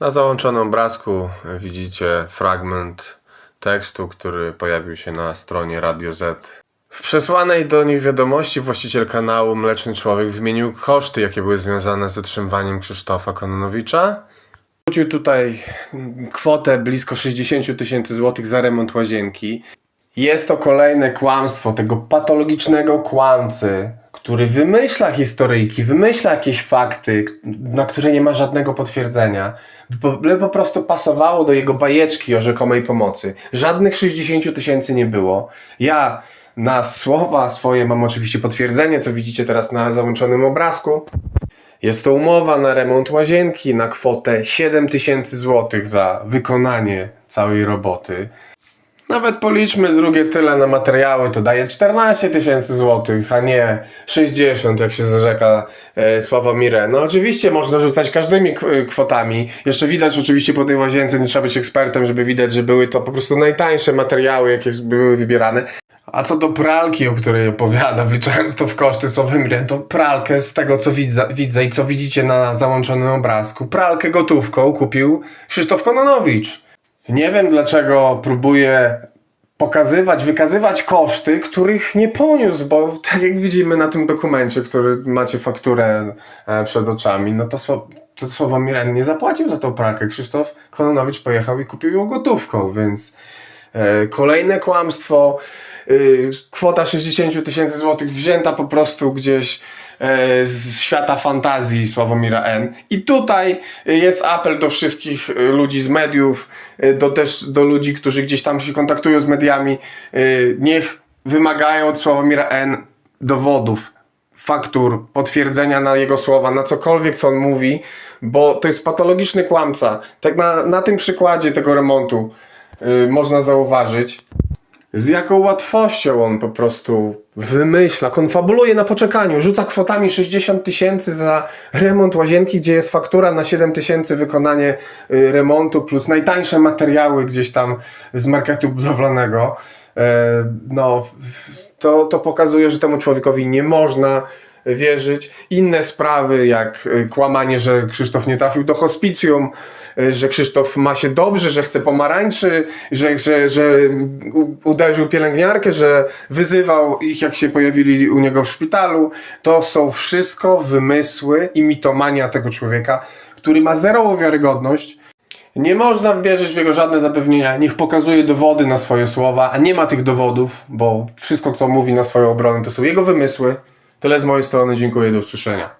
Na załączonym obrazku widzicie fragment tekstu, który pojawił się na stronie Radio Z. W przesłanej do nich wiadomości właściciel kanału Mleczny Człowiek wymienił koszty, jakie były związane z utrzymywaniem Krzysztofa Kononowicza. Wrzucił tutaj kwotę blisko 60 tysięcy złotych za remont łazienki. Jest to kolejne kłamstwo tego patologicznego kłamcy, który wymyśla historyjki, wymyśla jakieś fakty, na które nie ma żadnego potwierdzenia, bo- by po prostu pasowało do jego bajeczki o rzekomej pomocy. Żadnych 60 tysięcy nie było. Ja na słowa swoje mam oczywiście potwierdzenie, co widzicie teraz na załączonym obrazku. Jest to umowa na remont łazienki na kwotę 7000 zł za wykonanie całej roboty. Nawet policzmy drugie tyle na materiały, to daje 14 tysięcy złotych, a nie 60, jak się zarzeka e, Sławomir No oczywiście można rzucać każdymi e, kwotami. Jeszcze widać oczywiście po tej łazience, nie trzeba być ekspertem, żeby widać, że były to po prostu najtańsze materiały, jakie były wybierane. A co do pralki, o której opowiada, wliczając to w koszty Sławomir, to pralkę z tego, co widzę, widzę i co widzicie na załączonym obrazku, pralkę gotówką kupił Krzysztof Kononowicz. Nie wiem dlaczego próbuje pokazywać, wykazywać koszty, których nie poniósł, bo tak jak widzimy na tym dokumencie, który macie fakturę e, przed oczami, no to, to Sławomir nie zapłacił za tą pralkę. Krzysztof Kononowicz pojechał i kupił ją gotówką, więc e, kolejne kłamstwo. Y, kwota 60 tysięcy złotych wzięta po prostu gdzieś z świata fantazji Sławomira N. I tutaj jest apel do wszystkich y, ludzi z mediów, y, do też do ludzi, którzy gdzieś tam się kontaktują z mediami. Niech wymagają od Sławomira N dowodów, faktur, potwierdzenia na jego słowa, na cokolwiek, co on mówi, bo to jest patologiczny kłamca. Tak na, na tym przykładzie tego remontu y, można zauważyć, z jaką łatwością on po prostu wymyśla, konfabuluje na poczekaniu, rzuca kwotami 60 tysięcy za remont łazienki, gdzie jest faktura na 7 tysięcy wykonanie y, remontu, plus najtańsze materiały gdzieś tam z marketu budowlanego. E, no, to, to pokazuje, że temu człowiekowi nie można wierzyć. Inne sprawy, jak y, kłamanie, że Krzysztof nie trafił do hospicjum, y, że Krzysztof ma się dobrze, że chce pomarańczy, że, że, że uderzył pielęgniarkę, że wyzywał ich, jak się pojawili u niego w szpitalu. To są wszystko wymysły i mitomania tego człowieka, który ma zerową wiarygodność. Nie można wierzyć w jego żadne zapewnienia. Niech pokazuje dowody na swoje słowa, a nie ma tych dowodów, bo wszystko, co mówi na swoją obronę, to są jego wymysły. Tyle z mojej strony. Dziękuję. Do usłyszenia.